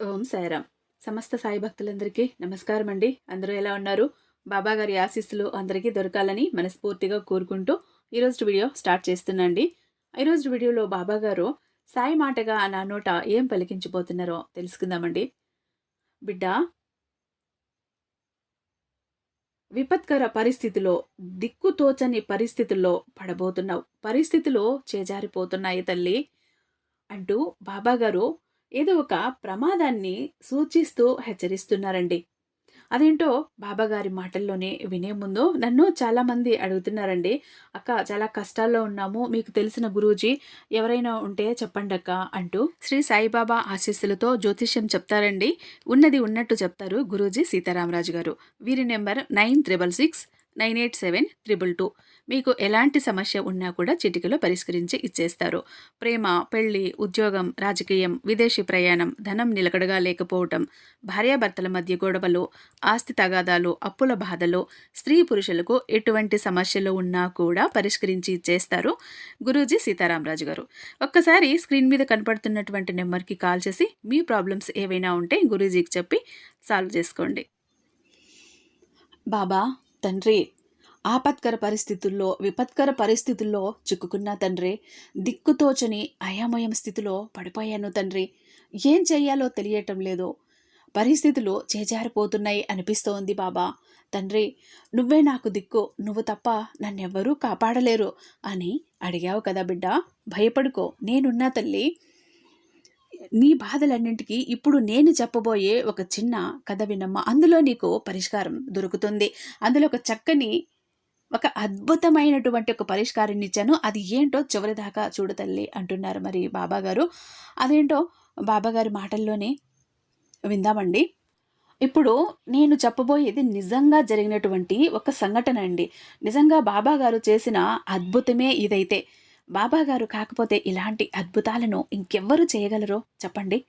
ఓం సాయిరామ్. సమస్త సాయి భక్తులందరికీ నమస్కారం అండి అందరూ ఎలా ఉన్నారు? బాబా గారి ఆశీస్సులు అందరికీ దొరకాలని మనస్ఫూర్తిగా కోరుకుంటూ ఈరోజు వీడియో స్టార్ట్ చేస్తున్నాండి. ఈరోజు వీడియోలో బాబా గారు సాయి మాటగా నా నోట ఏం పలికించిపోతున్నారో తెలుసుకుందామండి. బిడ్డ విపత్కర పరిస్థితిలో దిక్కుతోచని పరిస్థితుల్లో పడబోతున్నావు. పరిస్థితులు చేజారిపోతున్నాయి తల్లి అంటూ బాబా గారు ఏదో ఒక ప్రమాదాన్ని సూచిస్తూ హెచ్చరిస్తున్నారండి. అదేంటో బాబాగారి మాటల్లోనే వినే ముందు నన్ను చాలామంది అడుగుతున్నారండి. అక్క చాలా కష్టాల్లో ఉన్నాము. మీకు తెలిసిన గురూజీ ఎవరైనా ఉంటే చెప్పండి అక్క అంటూ శ్రీ సాయిబాబా ఆశీస్సులతో జ్యోతిష్యం చెప్తారండి. ఉన్నది ఉన్నట్టు చెప్తారు గురూజీ సీతారామరాజు గారు. వీరి number nine triple six nine eight seven triple two. మీకు ఎలాంటి సమస్య ఉన్నా కూడా చిటికలో పరిష్కరించి ఇచ్చేస్తారు. ప్రేమ పెళ్ళి ఉద్యోగం రాజకీయం విదేశీ ప్రయాణం ధనం నిలకడగా లేకపోవటం భార్యాభర్తల మధ్య గొడవలు ఆస్తి తగాదాలు అప్పుల బాధలు స్త్రీ పురుషులకు ఎటువంటి సమస్యలు ఉన్నా కూడా పరిష్కరించి ఇచ్చేస్తారు గురూజీ సీతారామరాజు గారు. ఒక్కసారి స్క్రీన్ మీద కనపడుతున్నటువంటి నెంబర్కి కాల్ చేసి మీ ప్రాబ్లమ్స్ ఏవైనా ఉంటే గురూజీకి చెప్పి సాల్వ్ చేసుకోండి. బాబా తండ్రి ఆపత్కర పరిస్థితుల్లో విపత్కర పరిస్థితుల్లో చిక్కుకున్న తండ్రి దిక్కుతోచని అయామయం స్థితిలో పడిపోయాను తండ్రి. ఏం చెయ్యాలో తెలియటం లేదు. పరిస్థితులు చేజారిపోతున్నాయి అనిపిస్తోంది బాబా. తండ్రి నువ్వే నాకు దిక్కు నువ్వు తప్ప నన్నెవ్వరూ కాపాడలేరు అని అడిగావు కదా బిడ్డ. భయపడుకో నేనున్నా తల్లి. నీ బాధలన్నింటికీ ఇప్పుడు నేను చెప్పబోయే ఒక చిన్న కథ వినమ్మ. అందులో నీకు పరిష్కారం దొరుకుతుంది. అందులో ఒక చక్కని ఒక అద్భుతమైనటువంటి ఒక పరిష్కారం ఇచ్చాను. అది ఏంటో చివరి దాకా చూడతల్లి అంటున్నారు మరి బాబాగారు. అదేంటో బాబాగారి మాటల్లోనే విందామండి. ఇప్పుడు నేను చెప్పబోయేది నిజంగా జరిగినటువంటి ఒక సంఘటన అండి. నిజంగా బాబాగారు చేసిన అద్భుతమే ఇదైతే. బాబాగారు కాకపోతే ఇలాంటి అద్భుతాలను ఇంకెవ్వరు చేయగలరో చెప్పండి.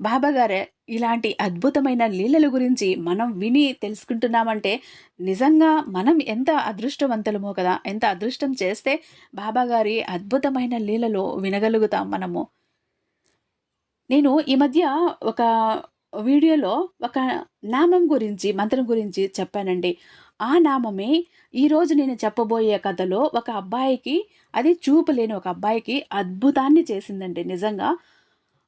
బాబాగారే ఇలాంటి అద్భుతమైన లీలల గురించి మనం విని తెలుసుకుంటున్నామంటే నిజంగా మనం ఎంత అదృష్టవంతులమో కదా ఎంత అదృష్టం చేస్తే బాబాగారి అద్భుతమైన లీలలో వినగలుగుతాం మనము. నేను ఈ మధ్య ఒక వీడియోలో ఒక నామం గురించి మంత్రం గురించి చెప్పానండి. ఆ నామమే ఈరోజు నేను చెప్పబోయే కథలో ఒక అబ్బాయికి అది చూపలేని ఒక అబ్బాయికి అద్భుతాన్ని చేసిందండి. నిజంగా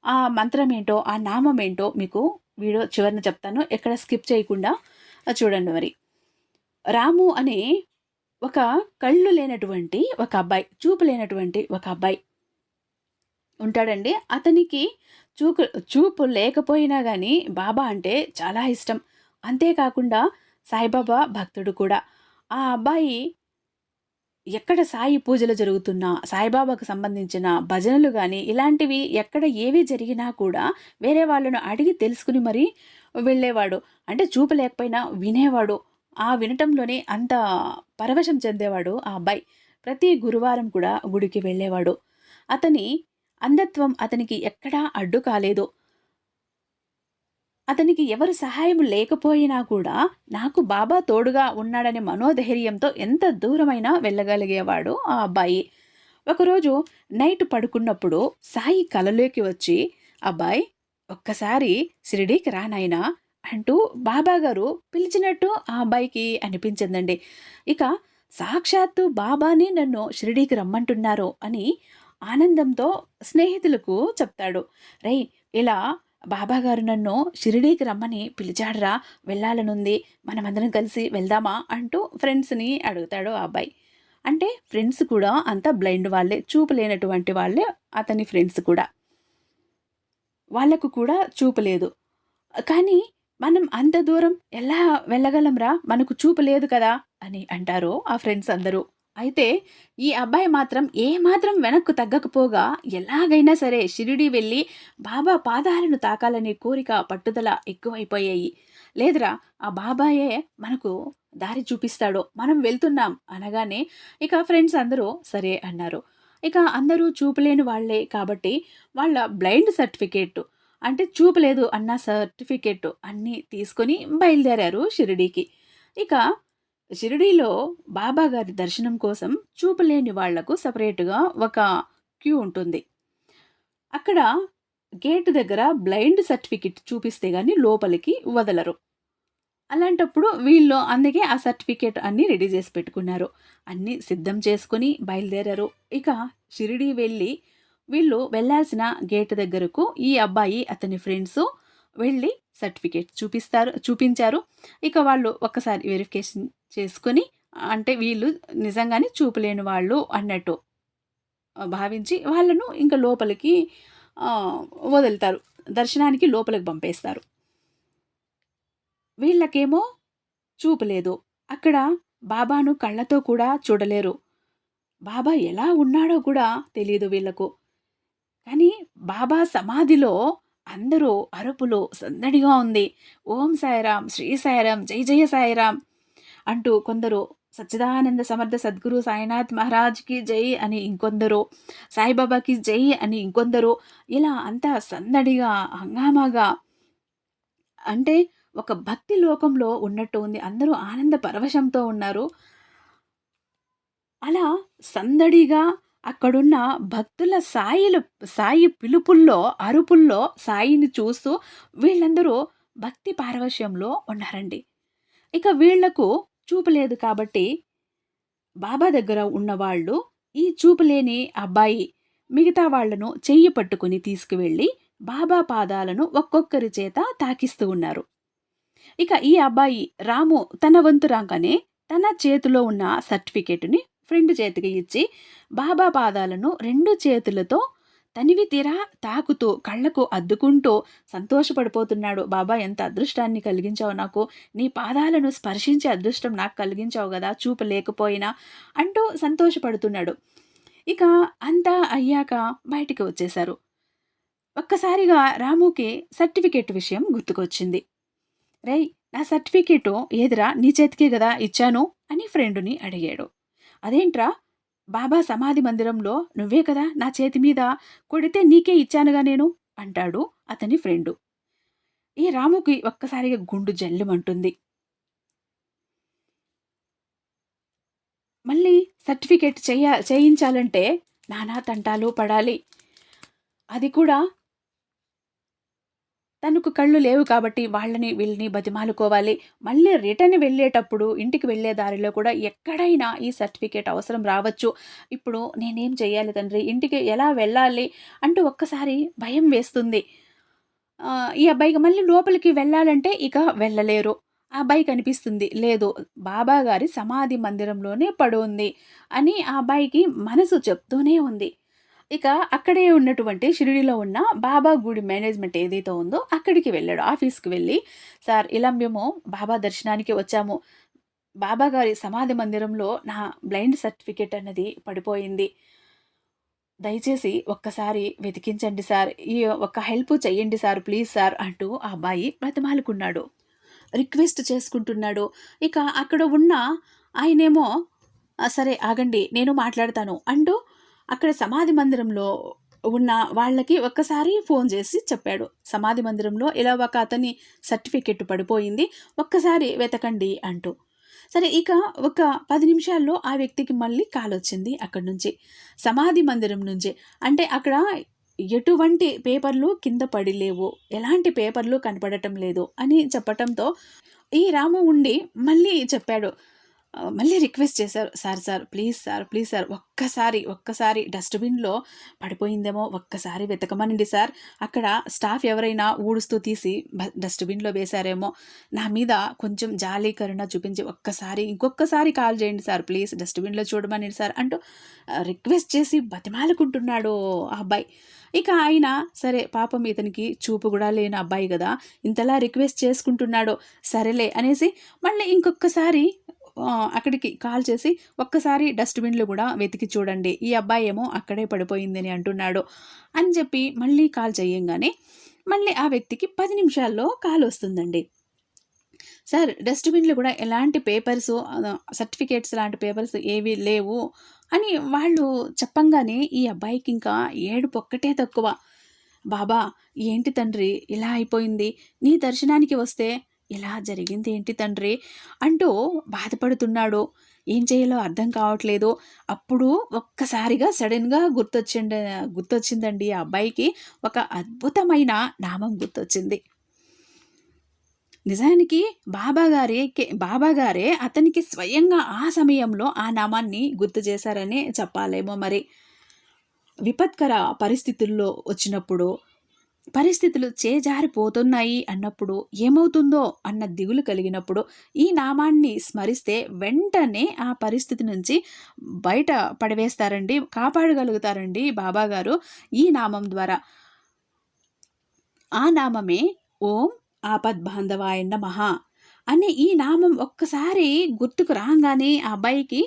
ఆ మంత్రం ఏంటో ఆ నామం ఏంటో మీకు వీడియో చివరిన చెప్తాను. ఎక్కడ స్కిప్ చేయకుండా చూడండి మరి. రాము అనే ఒక కళ్ళు లేనటువంటి ఒక అబ్బాయి చూపు లేనటువంటి ఒక అబ్బాయి ఉంటాడండి. అతనికి చూపు చూపు లేకపోయినా కానీ బాబా అంటే చాలా ఇష్టం. అంతేకాకుండా సాయిబాబా భక్తుడు కూడా. ఆ అబ్బాయి ఎక్కడ సాయి పూజలు జరుగుతున్నా సాయిబాబాకు సంబంధించిన భజనలు కానీ ఇలాంటివి ఎక్కడ ఏవి జరిగినా కూడా వేరే వాళ్ళను అడిగి తెలుసుకుని మరీ వెళ్ళేవాడు. అంటే చూపలేకపోయినా వినేవాడు. ఆ వినటంలోనే అంత పరవశం చెందేవాడు ఆ అబ్బాయి. ప్రతి గురువారం కూడా గుడికి వెళ్ళేవాడు. అతని అంధత్వం అతనికి ఎక్కడా అడ్డు కాలేదు. అతనికి ఎవరు సహాయం లేకపోయినా కూడా నాకు బాబా తోడుగా ఉన్నాడనే మనోధైర్యంతో ఎంత దూరమైనా వెళ్ళగలిగేవాడు ఆ అబ్బాయి. ఒకరోజు నైట్ పడుకున్నప్పుడు సాయి కలలోకి వచ్చి అబ్బాయి ఒక్కసారి షిరిడీకి రానాయనా అంటూ బాబా గారు పిలిచినట్టు ఆ అబ్బాయికి అనిపించిందండి. ఇక సాక్షాత్తు బాబాని నన్ను షిరిడీకి రమ్మంటున్నారు అని ఆనందంతో స్నేహితులకు చెప్తాడు. రై ఇలా బాబాగారు నన్ను షిరిడీకి రమ్మని పిలిచాడరా వెళ్ళాలనుంది. మనమందరం కలిసి వెళ్దామా అంటూ ఫ్రెండ్స్ని అడుగుతాడు ఆ అబ్బాయి. అంటే ఫ్రెండ్స్ కూడా అంత బ్లైండ్ వాళ్ళే చూపు లేనటువంటి వాళ్ళే అతని ఫ్రెండ్స్ కూడా. వాళ్ళకు కూడా చూపు లేదు. కానీ మనం అంత దూరం ఎలా వెళ్ళగలంరా మనకు చూపు లేదు కదా అని అంటారు ఆ ఫ్రెండ్స్ అందరూ. అయితే ఈ అబ్బాయి మాత్రం ఏమాత్రం వెనక్కు తగ్గకపోగా ఎలాగైనా సరే షిరిడి వెళ్ళి బాబా పాదాలను తాకాలనే కోరిక పట్టుదల ఎక్కువైపోయాయి. లేదురా ఆ బాబాయే మనకు దారి చూపిస్తాడో మనం వెళ్తున్నాం అనగానే ఇక ఫ్రెండ్స్ అందరూ సరే అన్నారు. ఇక అందరూ చూపలేని వాళ్ళే కాబట్టి వాళ్ళ బ్లైండ్ సర్టిఫికేట్ అంటే చూపలేదు అన్న సర్టిఫికేట్ అన్నీ తీసుకొని బయలుదేరారు షిరిడీకి. ఇక షిరిడీలో బాబాగారి దర్శనం కోసం చూపలేని వాళ్ళకు సపరేట్గా ఒక క్యూ ఉంటుంది అక్కడ గేట్ దగ్గర బ్లైండ్ సర్టిఫికెట్ చూపిస్తే గానీ లోపలికి వదలరు. అలాంటప్పుడు వీళ్ళు అందుకే ఆ సర్టిఫికేట్ అన్నీ రెడీ చేసి పెట్టుకున్నారు. అన్నీ సిద్ధం చేసుకొని బయలుదేరారు. ఇక షిరిడీ వెళ్ళి వీళ్ళు వెళ్ళాల్సిన గేట్ దగ్గరకు ఈ అబ్బాయి, అతని ఫ్రెండ్స్ వెళ్ళి సర్టిఫికేట్ చూపిస్తారు చూపించారు. ఇక వాళ్ళు ఒక్కసారి వెరిఫికేషన్ చేసుకొని అంటే వీళ్ళు నిజంగానే చూపలేని వాళ్ళు అన్నట్టు భావించి వాళ్ళను ఇంకా లోపలికి వదులుతారు. దర్శనానికి లోపలికి పంపేస్తారు. వీళ్ళకేమో చూపలేదు అక్కడ బాబాను కళ్ళతో కూడా చూడలేరు. బాబా ఎలా ఉన్నాడో కూడా తెలియదు వీళ్ళకు. కానీ బాబా సమాధిలో అందరూ అరుపులు సందడిగా ఉంది. ఓం సాయిరాం, శ్రీ సాయిరాం, జై జయ సాయిరాం అంటూ కొందరు సచ్చిదానంద సమర్థ సద్గురు సాయినాథ్ మహారాజ్‌కి జై అని ఇంకొందరు, సాయిబాబాకి జై అని ఇంకొందరు ఇలా అంతా సందడిగా, హంగామాగా అంటే ఒక భక్తి లోకంలో ఉన్నట్టు ఉంది. అందరూ ఆనంద పరవశంతో ఉన్నారు. అలా సందడిగా అక్కడున్న భక్తుల సాయిలు సాయి పిలుపుల్లో, అరుపుల్లో సాయిని చూస్తూ వీళ్ళందరూ భక్తి పారవశ్యంలో ఉన్నారండి. ఇక వీళ్ళకు చూపలేదు కాబట్టి బాబా దగ్గర ఉన్నవాళ్ళు ఈ చూపులేని అబ్బాయి మిగతా వాళ్ళను చెయ్యి పట్టుకొని తీసుకువెళ్ళి బాబా పాదాలను ఒక్కొక్కరి చేత తాకిస్తూ ఉన్నారు. ఇక ఈ అబ్బాయి రాము తన వంతు రాగానే తన చేతిలో ఉన్న సర్టిఫికేట్‌ని ఫ్రెండ్ చేతికి ఇచ్చి బాబా పాదాలను రెండు చేతులతో తనివి తీరా తాకుతూ, కళ్ళకు అద్దుకుంటూ సంతోషపడిపోతున్నాడు. బాబా ఎంత అదృష్టాన్ని కలిగించావు నాకు. నీ పాదాలను స్పర్శించే అదృష్టం నాకు కలిగించావు కదా చూపు లేకపోయినా అంటూ సంతోషపడుతున్నాడు. ఇక అంతా అయ్యాక బయటికి వచ్చేశారు. ఒక్కసారిగా రాముకి సర్టిఫికేట్ విషయం గుర్తుకొచ్చింది. రేయ్! నా సర్టిఫికేటు ఏదిరా నీ చేతికే కదా ఇచ్చాను అని ఫ్రెండుని అడిగాడు. అదేంట్రా బాబా సమాధి మందిరంలో నువ్వే కదా నా చేతి మీద కొడితే నీకే ఇచ్చానుగా నేను అంటాడు అతని ఫ్రెండు. ఈ రాముకి ఒక్కసారిగా గుండు జల్లుమంటుంది. మళ్ళీ సర్టిఫికేట్ చేయ చేయించాలంటే నానా తంటాలు పడాలి. అది కూడా తనకు కళ్ళు లేవు కాబట్టి వాళ్ళని వీళ్ళని బతిమాలుకోవాలి. మళ్ళీ రిటర్న్ వెళ్ళేటప్పుడు ఇంటికి వెళ్ళే దారిలో కూడా ఎక్కడైనా ఈ సర్టిఫికేట్ అవసరం రావచ్చు. ఇప్పుడు నేనేం చేయాలి తండ్రి? ఇంటికి ఎలా వెళ్ళాలి? అంటూ ఒక్కసారి భయం వేస్తుంది. ఈ అబ్బాయికి మళ్ళీ లోపలికి వెళ్ళాలంటే ఇక వెళ్ళలేరు. ఆ అబ్బాయి అనిపిస్తుంది లేదు బాబాగారి సమాధి మందిరంలోనే పడుంది అని ఆ అబ్బాయికి మనసు చెప్తూనే ఉంది. ఇక అక్కడే ఉన్నటువంటి షిరిడిలో ఉన్న బాబా గుడి మేనేజ్మెంట్ ఏదైతే ఉందో అక్కడికి వెళ్ళాడు. ఆఫీస్‌కి వెళ్ళి సార్ ఇలా మేము బాబా దర్శనానికి వచ్చాము. బాబా గారి సమాధి మందిరంలో నా బ్లైండ్ సర్టిఫికేట్ అన్నది పడిపోయింది. దయచేసి ఒక్కసారి వెతికించండి సార్. ఈ ఒక్క హెల్ప్ చెయ్యండి సార్ ప్లీజ్ సార్ అంటూ ఆ అబ్బాయి బ్రతమాలుకున్నాడు రిక్వెస్ట్ చేసుకుంటున్నాడు. ఇక అక్కడ ఉన్న ఆయనేమో సరే ఆగండి నేను మాట్లాడతాను అంటూ అక్కడ సమాధి మందిరంలో ఉన్న వాళ్ళకి ఒక్కసారి ఫోన్ చేసి చెప్పాడు. సమాధి మందిరంలో ఇలా ఒక అతని సర్టిఫికెట్ పడిపోయింది. ఒక్కసారి వెతకండి అంటూ. సరే ఇక ఒక పది నిమిషాల్లో ఆ వ్యక్తికి మళ్ళీ కాలొచ్చింది అక్కడి నుంచి. సమాధి మందిరం నుంచి. అంటే అక్కడ ఎటువంటి పేపర్‌లు కింద పడి లేవు. ఎలాంటి పేపర్‌లు కనపడటం లేదు అని చెప్పటంతో ఈ రాము ఉండి మళ్ళీ చెప్పాడు. మళ్ళీ రిక్వెస్ట్ చేశారు. Sir sir please sir, please sir ఒక్కసారి, ఒక్కసారి డస్ట్‌బిన్‌లో పడిపోయిందేమో ఒక్కసారి వెతకమనండి సార్. అక్కడ స్టాఫ్ ఎవరైనా ఊడుస్తూ తీసి డస్ట్‌బిన్‌లో వేశారేమో. నా మీద కొంచెం జాలి, కరుణ చూపించి ఒక్కసారి ఇంకొకసారి కాల్ చేయండి సార్ ప్లీజ్ డస్ట్‌బిన్‌లో చూడమనండి సార్ అంటూ రిక్వెస్ట్ చేసి బతిమాలుకుంటున్నాడు ఆ అబ్బాయి. ఇక ఆయన సరే పాపం ఇతనికి చూపు కూడా లేని అబ్బాయి కదా ఇంతలా రిక్వెస్ట్ చేసుకుంటున్నాడు. సరేలే అనేసి మళ్ళీ ఇంకొకసారి అక్కడికి కాల్ చేసి ఒక్కసారి డస్ట్బిన్లు కూడా వెతికి చూడండి. ఈ అబ్బాయి ఏమో అక్కడే పడిపోయిందని అంటున్నాడు. అని చెప్పి మళ్ళీ కాల్ చేయంగానే మళ్ళీ ఆ వ్యక్తికి పది నిమిషాల్లో కాల్ వస్తుందండి సార్ డస్ట్బిన్లు కూడా ఎలాంటి పేపర్స్ సర్టిఫికేట్స్ లాంటి పేపర్స్ ఏవి లేవు అని వాళ్ళు చెప్పంగానే ఈ అబ్బాయికి ఇంకా ఏడుపు ఒక్కటే తక్కువ. బాబా ఏంటి తండ్రి ఇలా అయిపోయింది. నీ దర్శనానికి వస్తే ఇలా జరిగింది ఏంటి తండ్రి? అంటూ బాధపడుతున్నాడు. ఏం చేయాలో అర్థం కావట్లేదు. అప్పుడు ఒక్కసారిగా సడన్గా గుర్తొచ్చిండ గుర్తొచ్చిందండి ఆ అబ్బాయికి ఒక అద్భుతమైన నామం గుర్తొచ్చింది. నిజానికి బాబాగారే బాబాగారే అతనికి స్వయంగా ఆ సమయంలో ఆ నామాన్ని గుర్తు చేశారని చెప్పాలేమో మరి. విపత్కర పరిస్థితుల్లో వచ్చినప్పుడు పరిస్థితులు చేజారిపోతున్నాయి అన్నప్పుడు ఏమవుతుందో అన్న దిగులు కలిగినప్పుడు ఈ నామాన్ని స్మరిస్తే వెంటనే ఆ పరిస్థితి నుంచి బయట పడవేస్తారండి కాపాడగలుగుతారండి బాబాగారు ఈ నామం ద్వారా. ఆ నామమే ఓం ఆపద్బాంధవాయ నమః అనే ఈ నామం ఒక్కసారి గుర్తుకు రాగానే ఆ అబ్బాయికి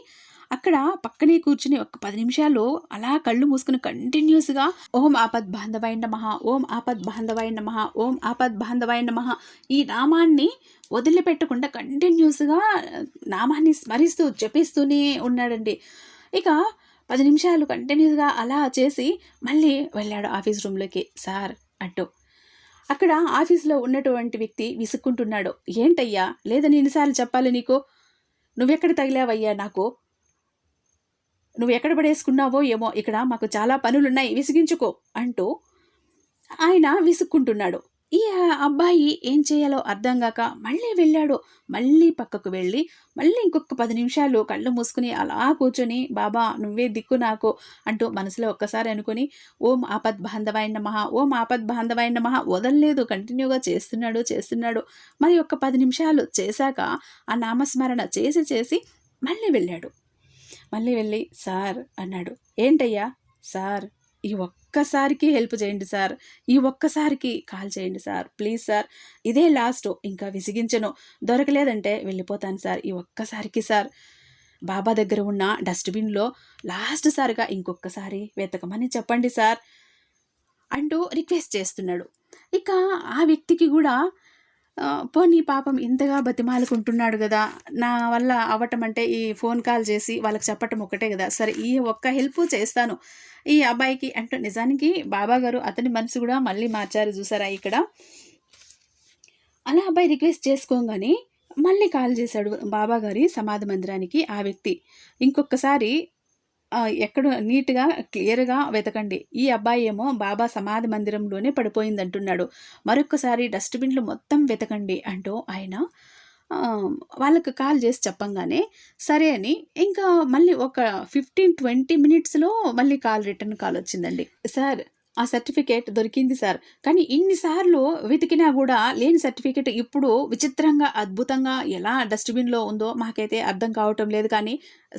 అక్కడ పక్కనే కూర్చుని ఒక పది నిమిషాలు అలా కళ్ళు మూసుకుని కంటిన్యూస్గా ఓం ఆపద్ బాంధవాయ నమ ఓం ఆపద్ బాంధవాయ నమ ఓం ఆపద్ బాంధవాయ నమ ఈ నామాన్ని వదిలిపెట్టకుండా కంటిన్యూస్గా నామాన్ని స్మరిస్తూ జపిస్తూనే ఉన్నాడండి. ఇక పది నిమిషాలు కంటిన్యూస్గా అలా చేసి మళ్ళీ వెళ్ళాడు ఆఫీస్ రూమ్లోకి సార్ అంటూ. అక్కడ ఆఫీస్లో ఉన్నటువంటి వ్యక్తి విసుక్కుంటున్నాడు. ఏంటయ్యా? లేదని ఎన్నిసార్లు చెప్పాలి నీకు? నువ్వెక్కడ తగిలావయ్యా నాకు? నువ్వు ఎక్కడ పడేసుకున్నావో ఏమో ఇక్కడ మాకు చాలా పనులున్నాయి విసిగించుకో అంటూ ఆయన విసుక్కుంటున్నాడు. ఈ అబ్బాయి ఏం చేయాలో అర్థం కాక మళ్ళీ వెళ్ళాడు. మళ్ళీ పక్కకు వెళ్ళి మళ్ళీ ఇంకొక పది నిమిషాలు కళ్ళు మూసుకుని అలా కూర్చొని బాబా నువ్వే దిక్కు నాకు అంటూ మనసులో ఒక్కసారి అనుకుని ఓం ఆపద్ బాంధవాయన మహా ఓం ఆపద్ బాంధవాయన మహా వదలలేదు. కంటిన్యూగా చేస్తున్నాడు చేస్తున్నాడు. మరి ఒక్క పది నిమిషాలు చేశాక ఆ నామస్మరణ చేసి చేసి మళ్ళీ వెళ్ళాడు. మళ్ళీ వెళ్ళి సార్ అన్నాడు. ఏంటయ్యా? సార్ ఈ ఒక్కసారికి హెల్ప్ చేయండి సార్. ఈ ఒక్కసారికి కాల్ చేయండి సార్. Please sir. ఇదే లాస్ట్. ఇంకా విసిగించను. దొరకలేదంటే వెళ్ళిపోతాను సార్. ఈ ఒక్కసారికి సార్. బాబా దగ్గర ఉన్న డస్ట్బిన్లో లాస్ట్ సారిగా ఇంకొకసారి వెతకమని చెప్పండి సార్ అంటూ రిక్వెస్ట్ చేస్తున్నాడు. ఇక ఆ వ్యక్తికి కూడా పోనీ పాపం ఇంతగా బతిమాలుకుంటున్నాడు కదా. నా వల్ల అవ్వటం అంటే ఈ ఫోన్ కాల్ చేసి వాళ్ళకి చెప్పటం ఒకటే కదా. సరే ఈ ఒక్క హెల్ప్ చేస్తాను. ఈ అబ్బాయికి అంటే నిజానికి బాబా గారు అతని మనసు కూడా మళ్ళీ మార్చారు చూసారా ఇక్కడ. అలా అబ్బాయి రిక్వెస్ట్ చేసుకోగానే మళ్ళీ కాల్ చేశాడు బాబాగారి సమాధి మందిరానికి ఆ వ్యక్తి. ఇంకొకసారి ఎక్కడ నీట్గా క్లియర్గా వెతకండి. ఈ అబ్బాయి ఏమో బాబా సమాధి మందిరంలోనే పడిపోయింది అంటున్నాడు మరొకసారి డస్ట్బిన్లు మొత్తం వెతకండి అంటూ ఆయన వాళ్ళకు కాల్ చేసి చెప్పంగానే సరే అని ఇంకా మళ్ళీ ఒక ఫిఫ్టీన్ ట్వంటీ మినిట్స్లో మళ్ళీ కాల్ రిటర్న్ కాల్ వచ్చిందండి. సార్ ఆ సర్టిఫికేట్ దొరికింది సార్. కానీ ఇన్నిసార్లు వెతికినా కూడా లేని సర్టిఫికేట్ ఇప్పుడు విచిత్రంగా అద్భుతంగా ఎలా డస్ట్బిన్లో ఉందో మాకైతే అర్థం కావటం లేదు. కానీ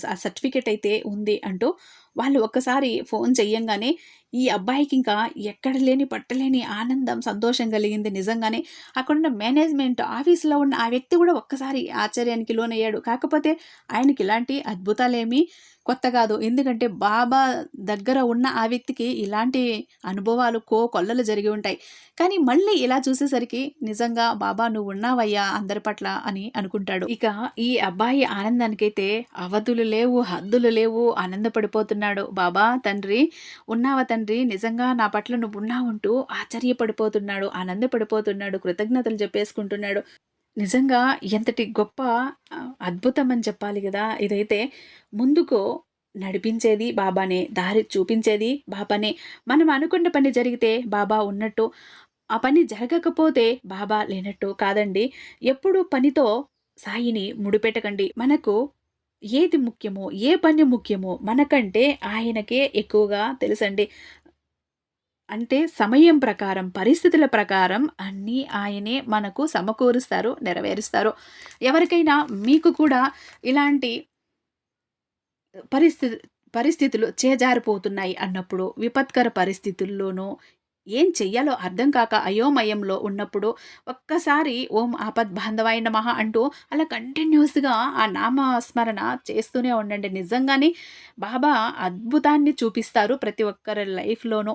ఆ సర్టిఫికేట్ అయితే ఉంది అంటూ వాళ్ళు ఒక్కసారి ఫోన్ చెయ్యంగానే ఈ అబ్బాయికి ఇంకా ఎక్కడ లేని పట్టలేని ఆనందం సంతోషం కలిగింది నిజంగానే. అక్కడున్న మేనేజ్మెంట్ ఆఫీస్లో ఉన్న ఆ వ్యక్తి కూడా ఒక్కసారి ఆశ్చర్యానికి లోనయ్యాడు. కాకపోతే ఆయనకి ఇలాంటి అద్భుతాలేమీ కొత్త కాదు. ఎందుకంటే బాబా దగ్గర ఉన్న ఆ వ్యక్తికి ఇలాంటి అనుభవాలు కో కొల్లలు జరిగి ఉంటాయి. కానీ మళ్ళీ ఇలా చూసేసరికి నిజంగా బాబా నువ్వు ఉన్నావయ్యా అందరి పట్ల అని అనుకుంటాడు. ఇక ఈ అబ్బాయి ఆనందానికైతే అవధులు లేవు హద్దులు లేవు ఆనందపడిపోతున్నాడు. బాబా తండ్రి ఉన్నావా తండ్రి? నిజంగా నా పట్ల నువ్వు ఉన్నావుంటూ ఆశ్చర్యపడిపోతున్నాడు ఆనందపడిపోతున్నాడు కృతజ్ఞతలు చెప్పేసుకుంటున్నాడు. నిజంగా ఎంతటి గొప్ప అద్భుతం అని చెప్పాలి కదా. ఇదైతే ముందుకు నడిపించేది బాబానే దారి చూపించేది బాబానే. మనం అనుకున్న పని జరిగితే బాబా ఉన్నట్టు ఆ పని జరగకపోతే బాబా లేనట్టు కాదండి. ఎప్పుడు పనితో సాయిని ముడిపెట్టకండి. మనకు ఏది ముఖ్యమో ఏ పని ముఖ్యమో మనకంటే ఆయనకే ఎక్కువగా తెలుసండి. అంటే సమయం ప్రకారం పరిస్థితుల ప్రకారం అన్నీ ఆయనే మనకు సమకూరుస్తారు నెరవేరుస్తారు. ఎవరికైనా మీకు కూడా ఇలాంటి పరిస్థితి పరిస్థితులు చేజారిపోతున్నాయి అన్నప్పుడు విపత్కర పరిస్థితుల్లోనూ ఏం చెయ్యాలో అర్థం కాక అయోమయంలో ఉన్నప్పుడు ఒక్కసారి ఓం ఆపద్ బాంధవాయ నమః అంటూ అలా కంటిన్యూస్గా ఆ నామస్మరణ చేస్తూనే ఉండండి. నిజంగానే బాబా అద్భుతాన్ని చూపిస్తారు ప్రతి ఒక్కరి లైఫ్లోనూ.